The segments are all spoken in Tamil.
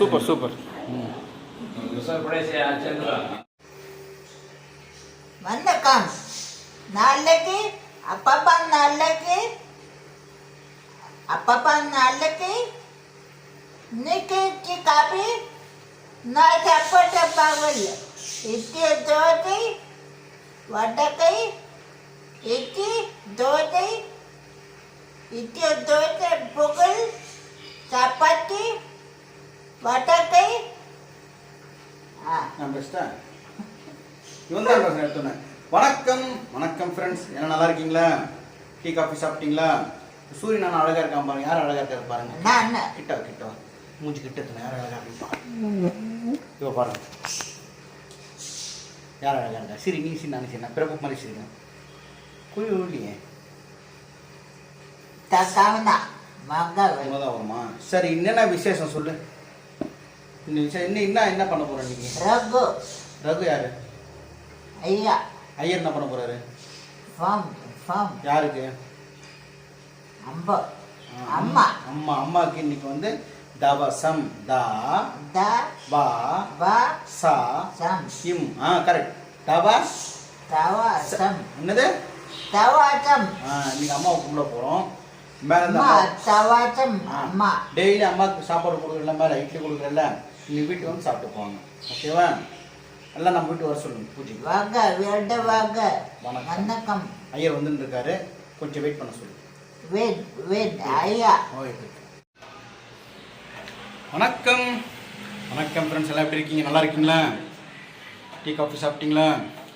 சூப்பர் சூப்பர் வணக்கம். நாளைக்கு அப்பப்பா நாளைக்கு அப்பப்பா நாளைக்கு இன்னைக்கு இட்லி காபி நான் சாப்பிட்ட பகல் இட்லி தோசை வடக்கை இட்லி தோசை இட்லி தோசை ஆ. நான் இவன் தான் பேசுகிறேன் எடுத்தோன்னே வணக்கம் வணக்கம் ஃப்ரெண்ட்ஸ் என்ன நல்லா இருக்கீங்களா? டீ காஃபி சாப்பிட்டீங்களா? சூரியன் நான் அழகாக இருக்கான் பாருங்க. யார் அழகாக இருக்காரு பாருங்க. நான் கிட்ட கிட்ட. மூஞ்சி கிட்ட எத்தனை யார் அழகாக இருக்கு பாருங்க இவ பாருங்க. யார் அழகாக இருக்கா? சரி நீ சரி நான் சரி. பிறப்பு மாதிரி சரிங்க குழி மகவல் தான் வருமா சரி என்னென்ன விசேஷம் சொல்லு. இன்னும் என்ன என்ன பண்ண போற நீங்க? ரகு. ரகு யாரு? ஐயா. ஐயர் என்ன பண்ண போறாரு? ஃபார்ம் ஃபார்ம் யாருக்கு? அம்பா. ஆ, அம்மா. அம்மா. அம்மாவுக்கு இன்னைக்கு வந்து தவசம். தா த பா ப சா சம். இம். ஆ கரெக்ட் தவ தவாசம். என்னது? தவாசம். ஆ இன்னைக்கு அம்மாவை கும்பிட போறோம். மேல இந்த அம்மா அம்மா அம்மா. டெய்லி அம்மாவுக்கு சாப்பாடு கொடுக்குறல மேல இட்லி கொடுக்குறல நீ வீட்டுக்கு வந்து சாப்பிட்டு போவாங்க ஓகேவா? எல்லாம் நம்ம வீட்டு வர சொல்லுங்க பூஜைக்கு. வாங்க வேண்ட வாங்க. வணக்கம். வணக்கம். ஐயர் வந்துட்டு இருக்காரு கொஞ்சம் வெயிட் பண்ண சொல்லு வேட் வேட் ஐயா. ஓகே வணக்கம். வணக்கம் ஃப்ரெண்ட்ஸ் எல்லாம் எப்படி இருக்கீங்க? நல்லா இருக்கீங்களா? டீ காஃபி சாப்பிட்டீங்களா?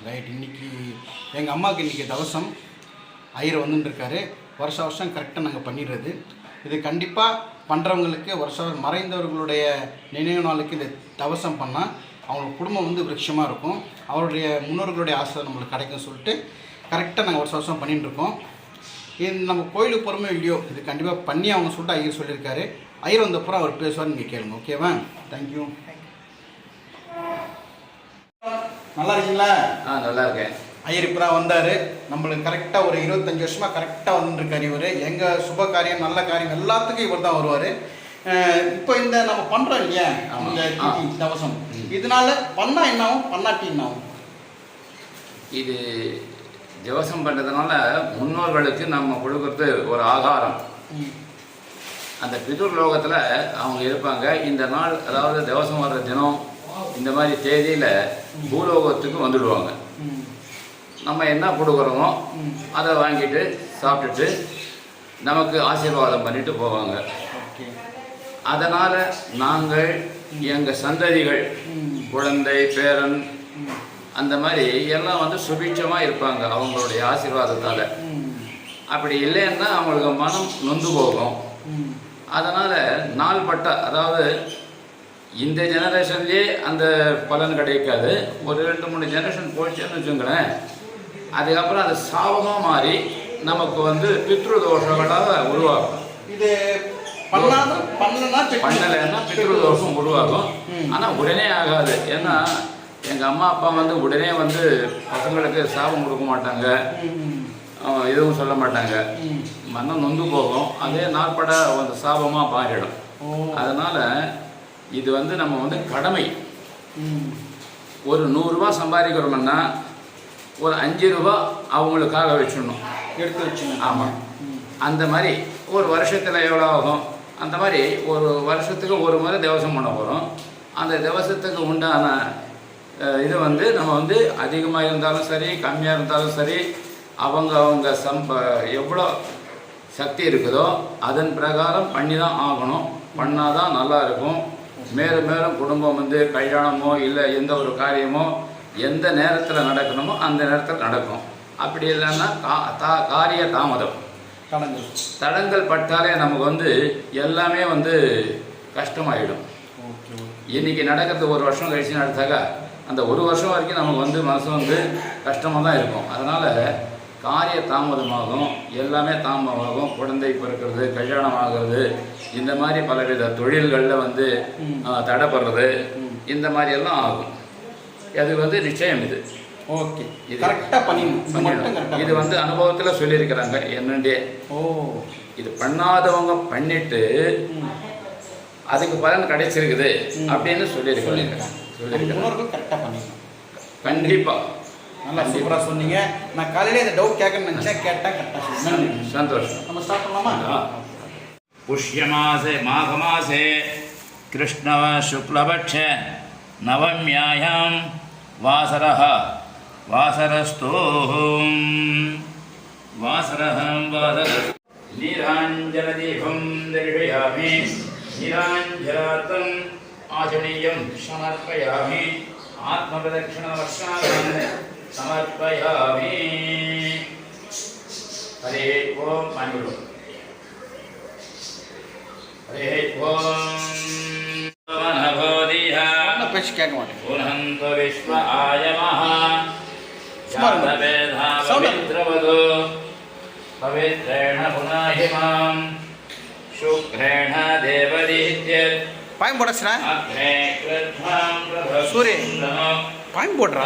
ரைட் இன்னைக்கு எங்கள் அம்மாவுக்கு இன்றைக்கி தவசம். ஐயர் வந்துட்டு இருக்காரு வருஷ வருஷம் கரெக்டாக நாங்கள் பண்ணிடுறது. இது கண்டிப்பாக பண்ணுறவங்களுக்கு வருஷம் மறைந்தவர்களுடைய நினைவு நாளுக்கு இந்த தவசம் பண்ணால் அவங்க குடும்பம் வந்து விருட்சமாக இருக்கும். அவருடைய முன்னோர்களுடைய ஆசை நம்மளுக்கு கிடைக்கும் சொல்லிட்டு கரெக்டாக நாங்கள் வருஷம் வருஷம் பண்ணிட்டு இருக்கோம். இது நம்ம கோயிலுக்கு போகிறோமோ இல்லையோ இது கண்டிப்பாக பண்ணி அவங்க சொல்லிட்டு ஐயர் சொல்லியிருக்காரு. ஐயர் வந்தப்புறம் அவர் பேசுவார் நீங்கள் கேளுங்க ஓகேவா தேங்க்யூ நல்லா இருக்கீங்களா? ஆ நல்லா இருக்கேன். ஐயர் இப்போ தான் வந்தார். நம்மளுக்கு கரெக்டாக ஒரு இருபத்தஞ்சு வருஷமாக கரெக்டாக வந்துருக்காரு இவர். எங்கள் சுப காரியம் நல்ல காரியம் எல்லாத்துக்கும் இவர் தான் வருவார் இப்போ இந்த நம்ம பண்ணுறோம் இல்லையா. இந்த தவசம். இதனால பண்ணால் என்ன ஆகும் பண்ணாட்டி என்ன ஆகும் இது ஜவசம் பண்ணுறதுனால முன்னோர்களுக்கு நம்ம கொடுக்கறது ஒரு ஆகாரம். அந்த பிதுர் லோகத்தில் அவங்க இருப்பாங்க. இந்த நாள் அதாவது திவசம் வர்ற தினம் இந்த மாதிரி தேதியில் பூலோகத்துக்கு வந்துடுவாங்க. நம்ம என்ன கொடுக்குறோமோ. அதை வாங்கிட்டு சாப்பிட்டுட்டு நமக்கு ஆசீர்வாதம் பண்ணிட்டு போவாங்க ஓகே அதனால் நாங்கள் எங்கள் சந்ததிகள். குழந்தை பேரன். அந்த மாதிரி எல்லாம் வந்து சுபிட்சமாக இருப்பாங்க அவங்களுடைய ஆசீர்வாதத்தால். அப்படி இல்லைன்னா அவங்களுக்கு மனம் நொந்து போகும். அதனால் நாள்பட்ட அதாவது இந்த ஜெனரேஷன்லேயே அந்த பலன் கிடைக்காது ஒரு ரெண்டு மூணு ஜெனரேஷன் போச்சுன்னு வச்சுங்களேன் அதுக்கப்புறம் அது சாபமாக மாறி நமக்கு வந்து பித்ரு தோஷங்களாக உருவாகும். இது பண்ணலன்னா பித்ரு- தோஷம் உருவாகும். ஆனால் உடனே ஆகாது. ஏன்னா எங்கள் அம்மா அப்பா வந்து உடனே வந்து பசங்களுக்கு சாபம் கொடுக்க மாட்டாங்க. எதுவும் சொல்ல மாட்டாங்க. மனம் நொந்து போகும். அதே நாட்பட அந்த சாபமாக மாறிடும். அதனால் இது வந்து நம்ம வந்து கடமை. ஒரு நூறுரூவா சம்பாதிக்கிறோம்னா ஒரு அஞ்சு ரூபா அவங்களுக்காக வச்சிடணும். எடுத்து வச்சுங்க ஆமாம். அந்த மாதிரி ஒரு வருஷத்தில் எவ்வளோ ஆகும்? அந்த மாதிரி ஒரு வருஷத்துக்கு ஒரு முறை திவசம் பண்ண போகிறோம் அந்த திவசத்துக்கு உண்டான இது வந்து நம்ம வந்து அதிகமாக இருந்தாலும் சரி கம்மியாக இருந்தாலும் சரி அவங்க அவங்க சம்ப எவ்வளோ சக்தி இருக்குதோ அதன் பிரகாரம் பண்ணி தான் ஆகணும். பண்ணாதான் நல்லா இருக்கும். மேலும் மேலும் குடும்பம் வந்து கல்யாணமோ இல்லை எந்த ஒரு காரியமோ எந்த நேரத்தில் நடக்கணுமோ அந்த நேரத்தில் நடக்கும். அப்படி இல்லைன்னா கா தா காரிய தாமதம். கடந்து தடங்கள் பட்டாலே நமக்கு வந்து எல்லாமே வந்து கஷ்டமாயிடும். இன்னைக்கு நடக்கிறது ஒரு வருஷம் கழிச்சு நடத்தாக்கா அந்த ஒரு வருஷம் வரைக்கும் நமக்கு வந்து மனசு வந்து கஷ்டமாக தான் இருக்கும். அதனால் காரிய தாமதமாகும் எல்லாமே தாமதமாகும். குழந்தை பிறக்கிறது கல்யாணம் ஆகிறது இந்த மாதிரி பலவித தொழில்களில் வந்து தடைப்படுறது. இந்த மாதிரி எல்லாம் ஆகும். அது வந்து நிச்சயம் இது. ஓகே. இது கரெக்டாக பண்ணிடணும் இது வந்து அனுபவத்தில் சொல்லியிருக்கிறாங்க என்னண்டே ஓ. இது பண்ணாதவங்க பண்ணிட்டு அதுக்கு பலன் கிடைச்சிருக்குது அப்படின்னு சொல்லியிருக்காங்க முன்னோர்கள் கரெக்டாக பண்ணிடணும். கண்டிப்பாக நல்லா சூப்பராக சொன்னீங்க. நான் காலையில இந்த டவுட் கேட்கணும்னு நினச்சேன். கேட்டால் கரெக்டாக சந்தோஷம். நம்ம ஸ்டார்ட் பண்ணலாமா? புஷ்யமாசே மாகமாசே கிருஷ்ணவ சுக்லபட்ச நவம்யாயாம் வாசரः வாசரஸ்தோஹம். வாசரஹம் வாசர நீராஞ்சலதீபம் தர்பயாமி நீராஞ்சலார்த்தம் ஆச்சனீயம் சமர்ப்பயாமி. ஆத்மபிரதட்சிணவர்ஷாதம் சமர்ப்பயாமி. ஹரே ஓம் அன்பு ஹரே ஓம். நம பேச்சு கேட்க மாட்டேன் பவித்ரேண புனாஹிமாம் சுக்ரேண தேவதீத்யத் பாயம் போடச்சுனா சூரிய பாயம் போடுறா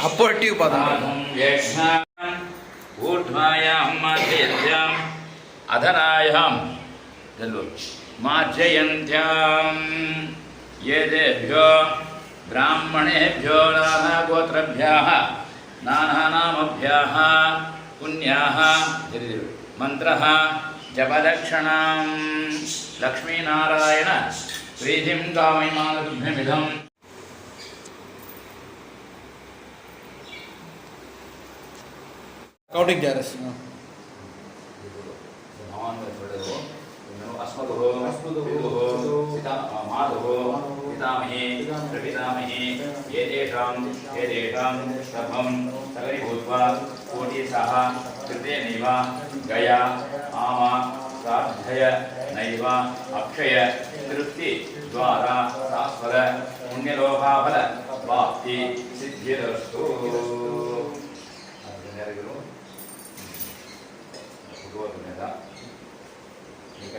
அப்போ டியூப் பார்த்தோம் ஊர்த்வாயாம் மத்தியத்யாம் அதராயாம் तद् मार्जयन्त्यां एतेभ्यो ब्राह्मणेभ्यो नानागोत्रभ्यः नानानामभ्यः पुण्याः मन्त्रः जपदक्षिणां लक्ष्मीनारायण प्रीतिं कामयमानभ्यमिदम् कौटिक जा रहे अस्मदुः पितुः पिता मातुः पितामहे प्रपितामहे एतेषाम् एतेषाम् सर्वम् सगरीभूत्वा कोटीसः कृते नैव गया आमा प्रार्थय नैव अक्षय तृप्तिद्वारा शाश्वत पुण्यलोभाफल प्राप्ति सिद्धिरस्तु அதுக்கு நேரம்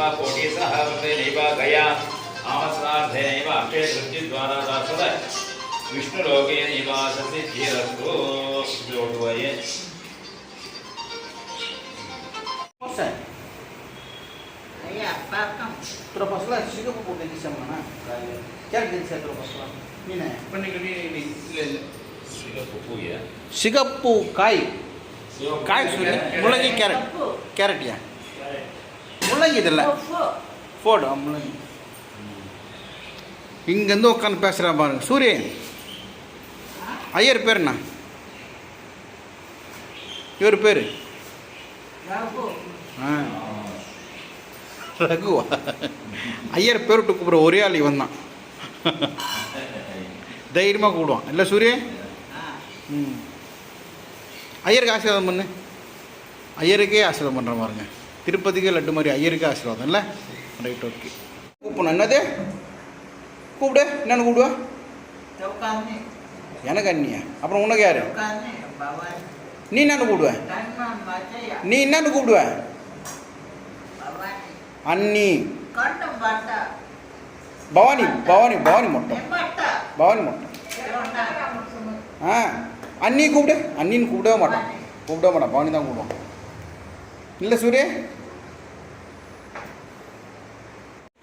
वा कोटीसहवतेनैव गया आमसार्धेनैव Akshay दृष्टिद्वारा दासद विष्णुलोके निवासति धीरस्तु जोडुवये Terus lah, sih kau bukan di sana. Cari jenis terus lah. Ini nih. Pernah kau ini lele. Singapura ya. Singapura kai. काय सुने मुलांची कॅरेट कॅरेट या ஃபோர்டு ஆ, முள்ளங்கி இங்கேருந்து உட்காந்து பேசுகிறா பாருங்க. சூரியன். ஐயர் பேர் என்ன? இவர் பேர்? ரகுவா? ஐயர் பேர் விட்டு கூப்பிட்ற ஒரே ஆள் இவன் தான் தைரியமாக கூப்பிடுவான். இல்லை சூரிய ம். ஐயருக்கு ஆசீர்வாதம் பண்ணு. ஐயருக்கே ஆசீர்வாதம் பண்ணுற பாருங்க. திருப்பதிக்கே லட்டு மாதிரி ஐயருக்கே ஆசீர்வாதம் இல்லை? ரைட் ஓகே கூப்பிடணும். என்னது? கூப்பிடு. என்னன்னு கூப்பிடுவா? தொக்கானி எனக்கு அண்ணியா? அப்புறம் உனக்கு யாரு? நீ என்னன்னு கூப்பிடுவ? நீ என்னன்னு கூப்பிடுவ? அண்ணி. பவானி பவானி பவானி மொட்டம் பவானி மொட்டம் ஆ. அண்ணி கூப்பிடு. அண்ணின்னு கூப்பிடவே மாட்டான். கூப்பிடவே மாட்டான். பவானி தான் கூப்பிடுவான். இல்லை சூரிய.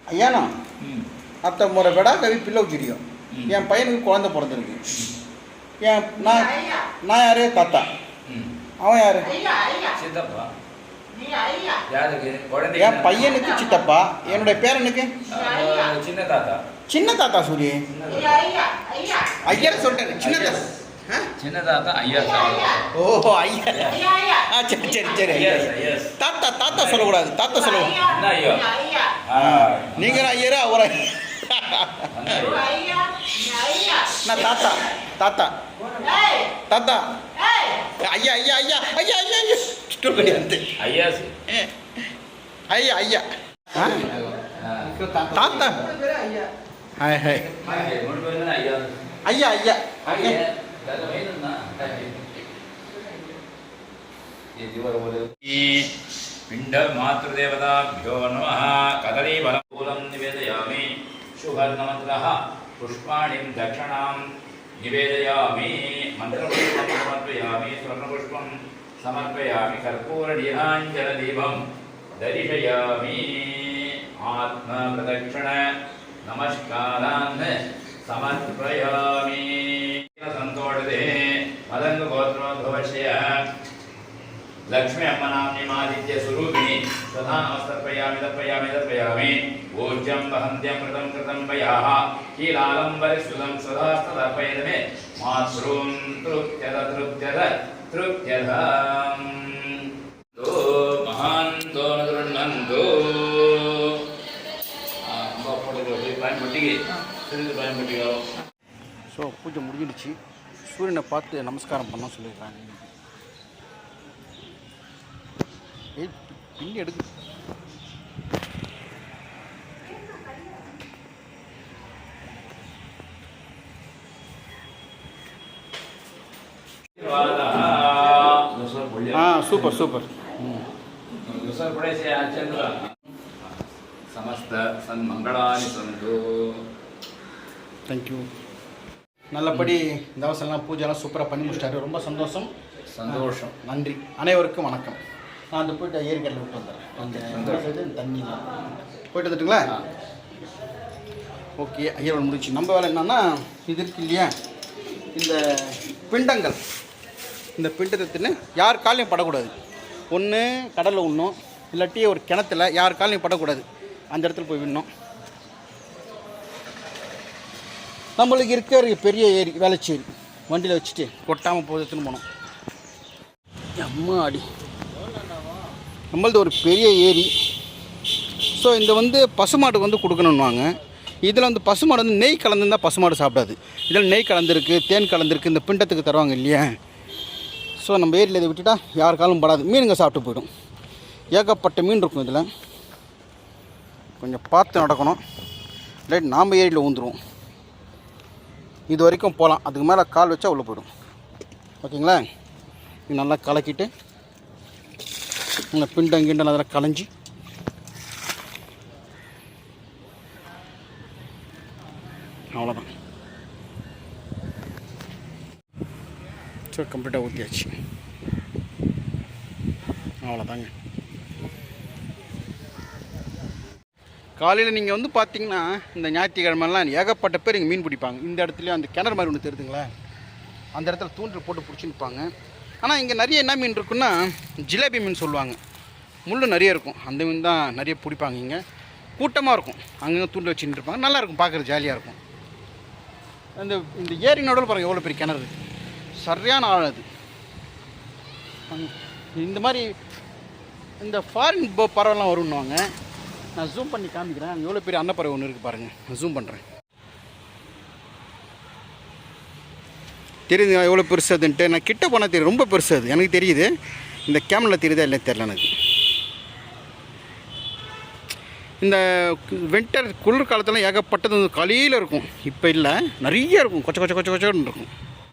ஐயாண்ணா அத்தை முறை பெடா கவி பிள்ளை வச்சிருக்கோம் ம். என் பையனுக்கு குழந்தை பிறந்திருக்கு. என் நான் நான் யாரு? தாத்தா. அவன் யாரு? சித்தப்பா. என் பையனுக்கு சித்தப்பா. என்னுடைய பேரனுக்கு சின்ன தாத்தா. சின்ன தாத்தா சூரிய. நீ ஐயா ஐயா ஐயரை சொல்லிட்டேன். சின்ன தாத்தா. சின்னதாக தான் ஐயா ஓ ஐயா. ஆ சரி சரி சரி ஐயா. தாத்தா தாத்தா சொல்லக்கூடாது. தாத்தா சொல்லுவோம் ஐயா. நீங்கள் ஐயரா அவர்? நான் தாத்தா? தாத்தா? தாத்தா? ஐயா ஐயா ஐயா. ஐயா ஐயா ஐயா. ஸ்டூல் கிடையாது ஐயா ஐயா ஐயா. தாத்தா. Hi hi. ஐயா? ஐயா ஐயா. मातृदेवताभ्यो नमः कदलीफलपूलं निवेदयामि शुभर्णमन्त्रः पुष्पाणिं दक्षिणां निवेदयामि मन्त्रपुष्पं समर्पयामि स्वर्णपुष्पं समर्पयामि कर्पूरनीलाञ्जनदीपं दर्शयामि आत्मप्रदक्षिण नमस्कारान् समर्पयामि ಸಂತೋಡದೆ ಮದಂಗ ಗೋತ್ರೋದ್ಭವಶ್ಯ ಲಕ್ಷ್ಮಿ ಅಮ್ಮನಾಮ್ನಿ ಮಾದಿತ್ಯ ಸ್ವರೂಪಿಣಿ ಸದಾ ನಮಸ್ತರ್ಪಯಾಮಿ ತರ್ಪಯಾಮಿ ತರ್ಪಯಾಮಿ ಊರ್ಜಂ ವಹಂತ್ಯಂ ಕೃತಂ ಕೃತಂ ಪಯಾಹ ಕೀಲಾಲಂಬರಿಸುಲಂ ಸದಾ ತದರ್ಪಯದ ಮೇ ಮಾತೃಂ ತೃಪ್ತ್ಯದ ತೃಪ್ತ್ಯದ ತೃಪ್ತ್ಯದ ಮಹಾಂತೋ ನೃಣ್ಣಂತೋ ಅಂಬ ಪಡೆದು ಬಾಯಿ ಮುಟ್ಟಿಗೆ ತಿಳಿದು ಬಾಯಿ ಮುಟ್ಟಿಗೆ ஸோ பூஜை முடிஞ்சிடுச்சு. சூரியனை பார்த்து நமஸ்காரம் பண்ண சொல்லியிருக்காங்க. ஏய் எடுக்க எடுக்கு. ஆ சூப்பர் சூப்பர். समस्त सन्मङ्गलानि सन्तु थैंक यू நல்லபடி தவசம்லாம் பூஜைலாம் சூப்பராக பண்ணி முடிச்சிட்டாரு. ரொம்ப சந்தோஷம். சந்தோஷம். நன்றி. அனைவருக்கும் வணக்கம். நான் அந்த போயிட்டு ஏரிக்கரையில் விட்டு வந்துடுறேன். தண்ணி போயிட்டு வந்துட்டுங்களா? ஓகே ஐயர் முடிச்சு. நம்ம வேலை என்னன்னா இது இருக்கு இல்லையா? இந்த பிண்டங்கள். இந்த பிண்டத்தை தின்னு யார் காலையும் படக்கூடாது. ஒன்று கடலில் விடணும் இல்லாட்டி ஒரு கிணத்துல யார் காலையும் படக்கூடாது. அந்த இடத்துல போய் விடணும். நம்மளுக்கு இருக்கிற பெரிய ஏரி வேலைச்சேரி வண்டியில் வச்சுட்டு கொட்டாமல் போதுன்னு போனோம். அம்மா அடி. நம்மளது ஒரு பெரிய ஏரி. ஸோ இந்த வந்து பசுமாட்டுக்கு வந்து கொடுக்கணுன்னுவாங்க இதில் வந்து பசுமாடு வந்து நெய் கலந்துருந்தால் பசுமாடு சாப்பிடாது. இதில் நெய் கலந்துருக்கு தேன் கலந்துருக்கு இந்த பிண்டத்துக்கு தருவாங்க இல்லையா? ஸோ நம்ம ஏரியில் இதை விட்டுட்டால் யாருக்காலும் படாது. மீனுங்க சாப்பிட்டு போயிடும். ஏகப்பட்ட மீன் இருக்கும் இதில். கொஞ்சம் பார்த்து நடக்கணும். ரைட் நாம் ஏரியில் ஊந்துருவோம். இது வரைக்கும் போகலாம். அதுக்கு மேலே கால் வச்சா உள்ளே போயிடும். ஓகேங்களா? நல்லா கலக்கிட்டு நல்லா பிண்டம் கிண்டம் அதெல்லாம் கலைஞ்சி அவ்வளோதான் சரி கம்ப்ளீட்டாக ஊற்றியாச்சு அவ்வளோதாங்க காலையில் நீங்கள் வந்து பார்த்தீங்கன்னா இந்த ஞாயிற்றுக்கிழமெல்லாம் ஏகப்பட்ட பேர் இங்கே மீன் பிடிப்பாங்க. இந்த இடத்துலையும் அந்த கிணறு மாதிரி ஒன்று தெரியுதுங்களா அந்த இடத்துல தூண்டில் போட்டு பிடிச்சிருப்பாங்க ஆனால் இங்கே நிறைய என்ன மீன் இருக்குன்னா ஜிலேபி மீன் சொல்லுவாங்க. முள் நிறைய இருக்கும். அந்த மீன் தான் நிறைய பிடிப்பாங்க இங்கே. கூட்டமாக இருக்கும். அங்கங்கே தூண்டில் வச்சுட்டு இருப்பாங்க. நல்லாயிருக்கும் பார்க்குறது ஜாலியாக இருக்கும். அந்த இந்த ஏரி நடுவில் பாருங்கள் எவ்வளோ பெரிய கிணறு சரியான ஆழம் அது. இந்த மாதிரி இந்த ஃபாரின் பறவைலாம் வரும்னுவாங்க. நான் ஜூம் பண்ணி காமிக்கிறேன். அங்கே எவ்வளோ பெரிய அன்னப்பறவை ஒன்று இருக்குது பாருங்கள் நான் ஜூம் பண்ணுறேன் தெரியுதுங்க எவ்வளோ பெருசு அதுன்ட்டு நான் கிட்ட போனால் தெரியும். ரொம்ப பெருசு அது. எனக்கு தெரியுது. இந்த கேமரா தெரியுதா இல்லை தெரில எனக்கு. இந்த வின்டர் குளிர் காலத்தில் ஏகப்பட்டது கலையில் இருக்கும். இப்போ இல்லை. நிறைய இருக்கும். கொச்ச கொச்ச கொச்ச கொச்சோன்னு இருக்கும்.